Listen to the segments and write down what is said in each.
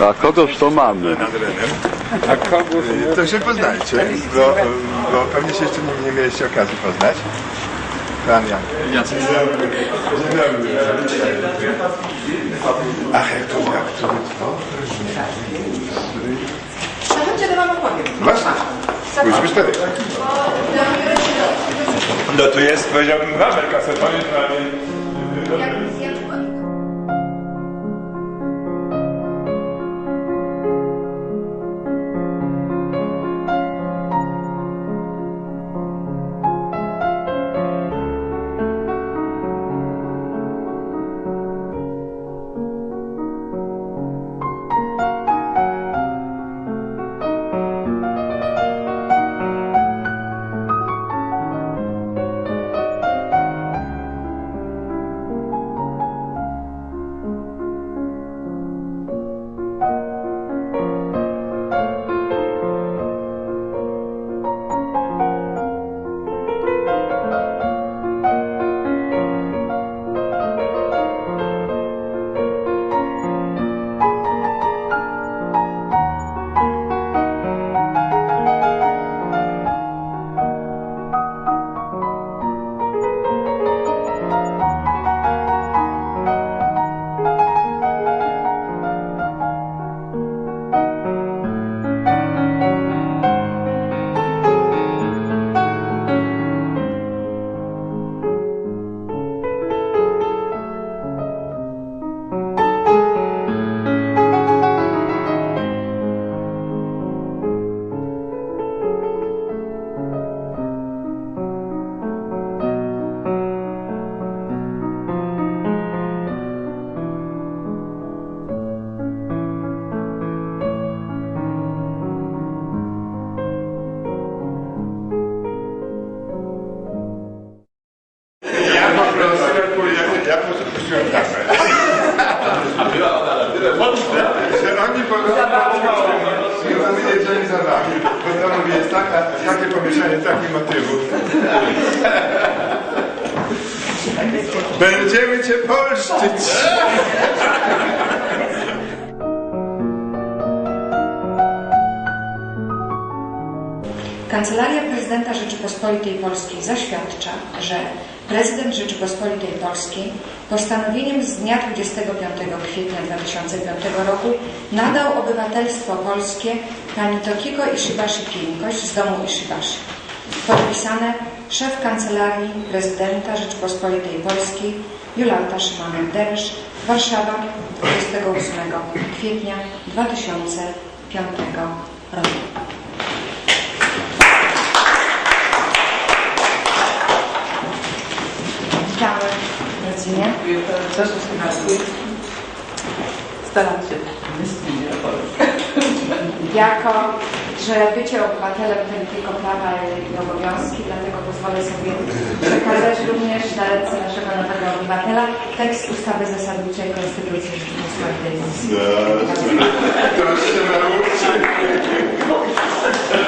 A kogoż to mamy? nad Renem. A kogo? Y, To się poznajcie, bo, bo pewnie się jeszcze nie, nie mieliście okazji poznać. Pan Jan. Ach, jak to, jak to, to? Chodźcie, to wam opowiem. Właśnie. Musimy cztery. No to jest, powiedziałbym, wabel kasetowy, ale... Jak, jak, za nami. Bo to jest taka, takie pomieszanie takich motywów. Będziemy cię polszczyć. Kancelaria Prezydenta Rzeczypospolitej Polskiej zaświadcza, że Prezydent Rzeczypospolitej Polskiej postanowieniem z dnia 25 kwietnia 2005 roku nadał obywatelstwo polskie pani Tokiko Ishibashi Pienkoś z domu Ishibashi. Podpisane szef Kancelarii Prezydenta Rzeczypospolitej Polskiej Jolanta Szymanek-Deresz, Warszawa 28 kwietnia 2005 roku. Witamy w rodzinie. Staram się. Jako, że bycie obywatelem to nie tylko prawa i obowiązki, dlatego pozwolę sobie przekazać również na ręce naszego nowego obywatela tekst ustawy zasadniczej Konstytucji Rzeczypospolitej Polskiej. To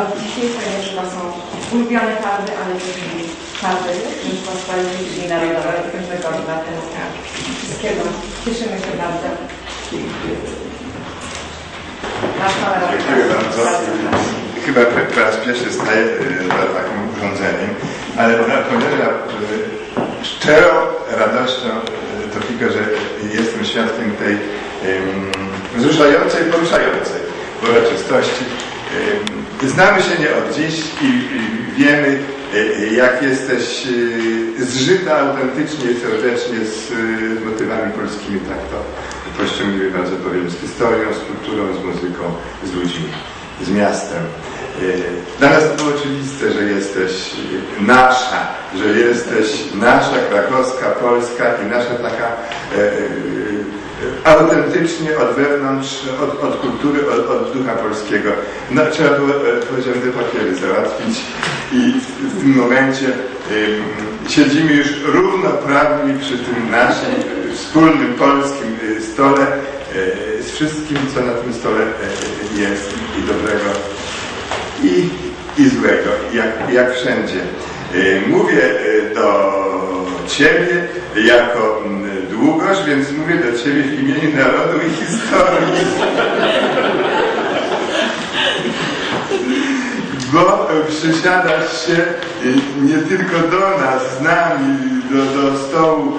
Od dzisiejszej chyba są ulubione farby, ale też i farby Rzeczypospolitej i Narodowej, każdego obywatela. Wszystkiego. Cieszymy się bardzo. Dziękuję bardzo. Chyba po raz pierwszy staję y, za takim urządzeniem, ale ponieważ y, szczerą radością y, to tylko, że jestem świadkiem tej ym, wzruszającej, poruszającej uroczystości. Znamy się nie od dziś i, wiemy, y, jak jesteś y, zżyta autentycznie i serdecznie z, motywami polskimi, tak to powściągliwie bardzo powiem, z historią, z kulturą, z muzyką, z ludźmi, z miastem. Dla nas to było oczywiste, że jesteś nasza, że jesteś nasza, krakowska, polska i nasza taka e, e, autentycznie od wewnątrz, od, od kultury, od, od ducha polskiego. No, trzeba było, e, powiedziałem, te papiery załatwić i w, tym momencie siedzimy już równoprawni przy tym naszym e, wspólnym polskim e, stole e, z wszystkim, co na tym stole e, jest i dobrego i, i złego, jak, jak wszędzie. E, Mówię e, do Ciebie jako długość, więc mówię do Ciebie w imieniu narodu i historii. Bo przysiadasz się e, nie tylko do nas, z nami, do, do stołu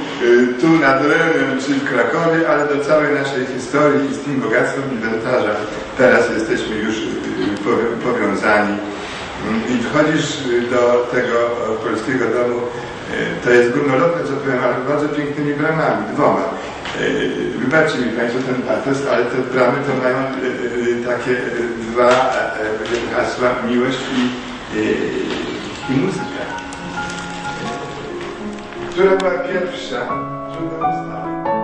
tu nad Renem czy w Krakowie, ale do całej naszej historii i z tym bogactwem inwentarza. Teraz jesteśmy już powią- Mm, I wchodzisz e, do tego e, polskiego domu, e, to jest górnolotne, co powiem, ale bardzo pięknymi bramami, dwoma. E, Wybaczcie mi Państwo ten patos, ale te bramy to mają takie dwa hasła, miłość i, i muzyka. Która była pierwsza? Trudno ustalić.